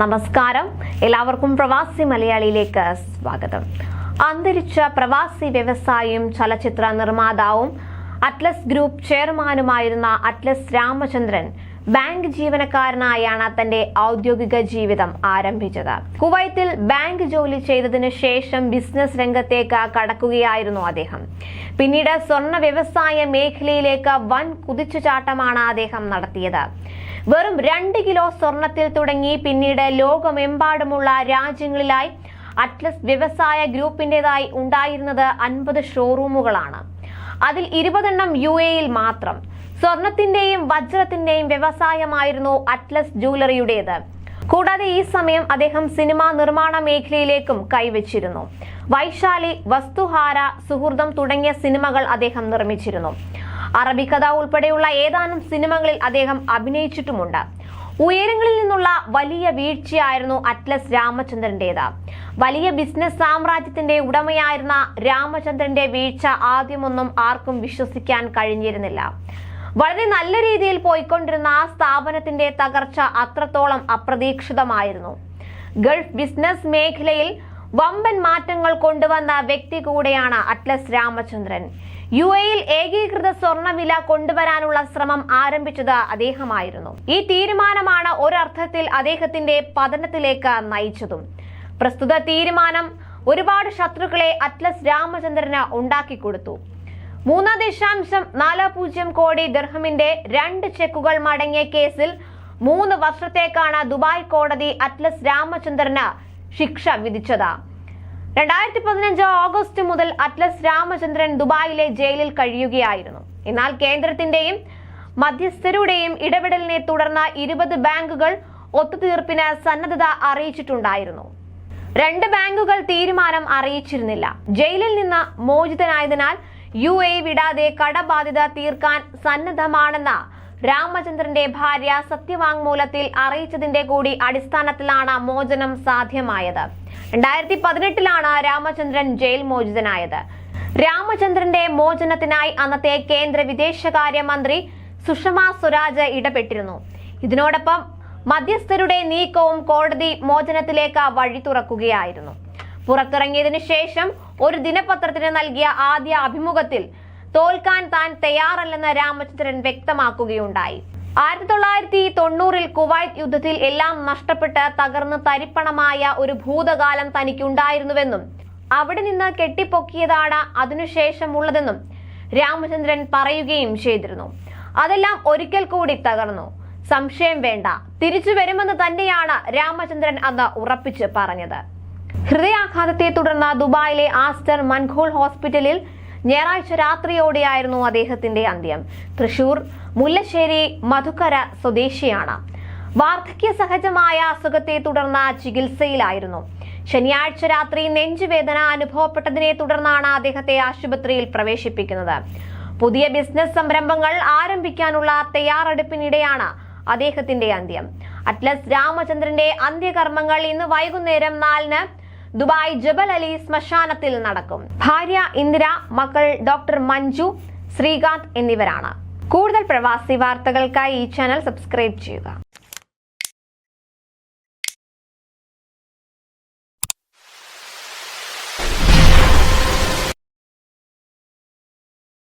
നമസ്കാരം. എല്ലാവർക്കും പ്രവാസി മലയാളിയിലേക്ക് സ്വാഗതം. അന്തരിച്ച പ്രവാസി വ്യവസായിയും ചലച്ചിത്ര നിർമ്മാതാവും അറ്റ്ലസ് ഗ്രൂപ്പ് ചെയർമാനുമായിരുന്ന അറ്റ്ലസ് രാമചന്ദ്രൻ ബാങ്ക് ജീവനക്കാരനായാണ് തന്റെ ഔദ്യോഗിക ജീവിതം ആരംഭിച്ചത്. കുവൈത്തിൽ ബാങ്ക് ജോലി ചെയ്തതിനു ശേഷം ബിസിനസ് രംഗത്തേക്ക് കടക്കുകയായിരുന്നു അദ്ദേഹം. പിന്നീട് സ്വർണ വ്യവസായ മേഖലയിലേക്ക് വൻ കുതിച്ചുചാട്ടമാണ് അദ്ദേഹം നടത്തിയത്. വെറും രണ്ട് കിലോ സ്വർണത്തിൽ തുടങ്ങി പിന്നീട് ലോകമെമ്പാടുമുള്ള രാജ്യങ്ങളിലായി അറ്റ്ലസ് വ്യവസായ ഗ്രൂപ്പിന്റെതായി ഉണ്ടായിരുന്നത് അൻപത് ഷോറൂമുകളാണ്. അതിൽ ഇരുപതെണ്ണം യു എയിൽ മാത്രം. സ്വർണത്തിന്റെയും വജ്രത്തിന്റെയും വ്യവസായമായിരുന്നു അറ്റ്ലസ് ജൂവലറിയുടേത് കൂടാതെ ഈ സമയം അദ്ദേഹം സിനിമാ നിർമ്മാണ മേഖലയിലേക്കും കൈവച്ചിരുന്നു. വൈശാലി വസ്തുഹാര സുഹൃതം തുടങ്ങിയ സിനിമകൾ അദ്ദേഹം നിർമ്മിച്ചിരുന്നു. അറബിക്കഥ ഉൾപ്പെടെയുള്ള ഏതാനും സിനിമകളിൽ അദ്ദേഹം അഭിനയിച്ചിട്ടുമുണ്ട്. ഉയരങ്ങളിൽ നിന്നുള്ള വലിയ വീഴ്ചയായിരുന്നു അറ്റ്ലസ് രാമചന്ദ്രന്റേത്. വലിയ ബിസിനസ് സാമ്രാജ്യത്തിന്റെ ഉടമയായിരുന്ന രാമചന്ദ്രന്റെ വീഴ്ച ആദ്യമൊന്നും ആർക്കും വിശ്വസിക്കാൻ കഴിഞ്ഞിരുന്നില്ല. വളരെ നല്ല രീതിയിൽ പോയിക്കൊണ്ടിരുന്ന ആ സ്ഥാപനത്തിന്റെ തകർച്ച അത്രത്തോളം അപ്രതീക്ഷിതമായിരുന്നു. ഗൾഫ് ബിസിനസ് മേഖലയിൽ വമ്പൻ മാറ്റങ്ങൾ കൊണ്ടുവന്ന വ്യക്തി കൂടെയാണ് അറ്റ്ലസ് രാമചന്ദ്രൻ. യു എയിൽ ഏകീകൃത സ്വർണവില കൊണ്ടുവരാനുള്ള ശ്രമം ആരംഭിച്ചത് അദ്ദേഹമായിരുന്നു. ഈ തീരുമാനമാണ് ഒരർത്ഥത്തിൽ അദ്ദേഹത്തിന്റെ പതനത്തിലേക്ക് നയിച്ചതും. പ്രസ്തുത തീരുമാനം ഒരുപാട് ശത്രുക്കളെ അറ്റ്ലസ് രാമചന്ദ്രന് ഉണ്ടാക്കി കൊടുത്തു. മൂന്ന് ദശാംശം നാല് പൂജ്യം കോടി ദർഹമിന്റെ രണ്ട് ചെക്കുകൾ മടങ്ങിയ കേസിൽ മൂന്ന് വർഷത്തേക്കാണ് ദുബായ് കോടതി അറ്റ്ലസ് രാമചന്ദ്രന് ശിക്ഷ വിധിച്ചത്. രണ്ടായിരത്തി പതിനഞ്ച് ഓഗസ്റ്റ് മുതൽ അറ്റ്ലസ് രാമചന്ദ്രൻ ദുബായിലെ ജയിലിൽ കഴിയുകയായിരുന്നു. എന്നാൽ കേന്ദ്രത്തിന്റെയും മധ്യസ്ഥരുടെയും ഇടപെടലിനെ തുടർന്ന് ഇരുപത് ബാങ്കുകൾ ഒത്തുതീർപ്പിന് സന്നദ്ധത അറിയിച്ചിട്ടുണ്ടായിരുന്നു. രണ്ട് ബാങ്കുകൾ തീരുമാനം അറിയിച്ചിരുന്നില്ല. ജയിലിൽ നിന്ന് മോചിതനായതിനാൽ യു എ വിടാതെ കടബാധ്യത തീർക്കാൻ സന്നദ്ധമാണെന്ന രാമചന്ദ്രന്റെ ഭാര്യ സത്യവാങ്മൂലത്തിൽ അറിയിച്ചതിന്റെ കൂടി അടിസ്ഥാനത്തിലാണ് മോചനം സാധ്യമായത്. രണ്ടായിരത്തി പതിനെട്ടിലാണ് രാമചന്ദ്രൻ ജയിൽ മോചിതനായത്. രാമചന്ദ്രന്റെ മോചനത്തിനായി അന്നത്തെ കേന്ദ്ര വിദേശകാര്യ മന്ത്രി സുഷമ സ്വരാജ് ഇടപെട്ടിരുന്നു. ഇതിനോടൊപ്പം മധ്യസ്ഥരുടെ നീക്കവും കോടതി മോചനത്തിലേക്ക് വഴി തുറക്കുകയായിരുന്നു. പുറത്തിറങ്ങിയതിനു ശേഷം ഒരു ദിനപത്രത്തിന് നൽകിയ ആദ്യ അഭിമുഖത്തിൽ തോൽക്കാൻ താൻ തയ്യാറല്ലെന്ന് രാമചന്ദ്രൻ വ്യക്തമാക്കുകയുണ്ടായി. ആയിരത്തി തൊള്ളായിരത്തി തൊണ്ണൂറിൽ കുവൈറ്റ് യുദ്ധത്തിൽ എല്ലാം നഷ്ടപ്പെട്ട് തകർന്ന് തരിപ്പണമായ ഒരു ഭൂതകാലം തനിക്കുണ്ടായിരുന്നുവെന്നും അവിടെ നിന്ന് കെട്ടിപ്പൊക്കിയതാണ് അതിനുശേഷമുള്ളതെന്നും രാമചന്ദ്രൻ പറയുകയും ചെയ്തിരുന്നു. അതെല്ലാം ഒരിക്കൽ കൂടി തകർന്നു. സംശയം വേണ്ട തിരിച്ചു വരുമെന്ന് തന്നെയാണ് രാമചന്ദ്രൻ അന്ന് ഉറപ്പിച്ച് പറഞ്ഞത്. ഹൃദയാഘാതത്തെ തുടർന്ന് ദുബായിലെ ആസ്റ്റർ മൻഖോൾ ഹോസ്പിറ്റലിൽ ഞായറാഴ്ച രാത്രിയോടെയായിരുന്നു അദ്ദേഹത്തിന്റെ അന്ത്യം. തൃശൂർ മുല്ലശ്ശേരി മധുക്കര സ്വദേശിയാണ്. വാർദ്ധക്യ സഹജമായ അസുഖത്തെ തുടർന്ന് ചികിത്സയിലായിരുന്നു. ശനിയാഴ്ച രാത്രി നെഞ്ചുവേദന അനുഭവപ്പെട്ടതിനെ തുടർന്നാണ് അദ്ദേഹത്തെ ആശുപത്രിയിൽ പ്രവേശിപ്പിക്കുന്നത്. പുതിയ ബിസിനസ് സംരംഭങ്ങൾ ആരംഭിക്കാനുള്ള തയ്യാറെടുപ്പിനിടെയാണ് അദ്ദേഹത്തിന്റെ അന്ത്യം. അറ്റ്ലസ് രാമചന്ദ്രന്റെ അന്ത്യകർമ്മങ്ങൾ ഇന്ന് വൈകുന്നേരം നാലിന് ദുബായ് ജബൽ അലി ശ്മശാനത്തിൽ നടക്കും. ഭാര്യ ഇന്ദിര മക്കൾ ഡോക്ടർ മഞ്ജു ശ്രീകാന്ത് എന്നിവരാണ്. കൂടുതൽ പ്രവാസി വാർത്തകൾക്കായി ഈ ചാനൽ സബ്സ്ക്രൈബ് ചെയ്യുക.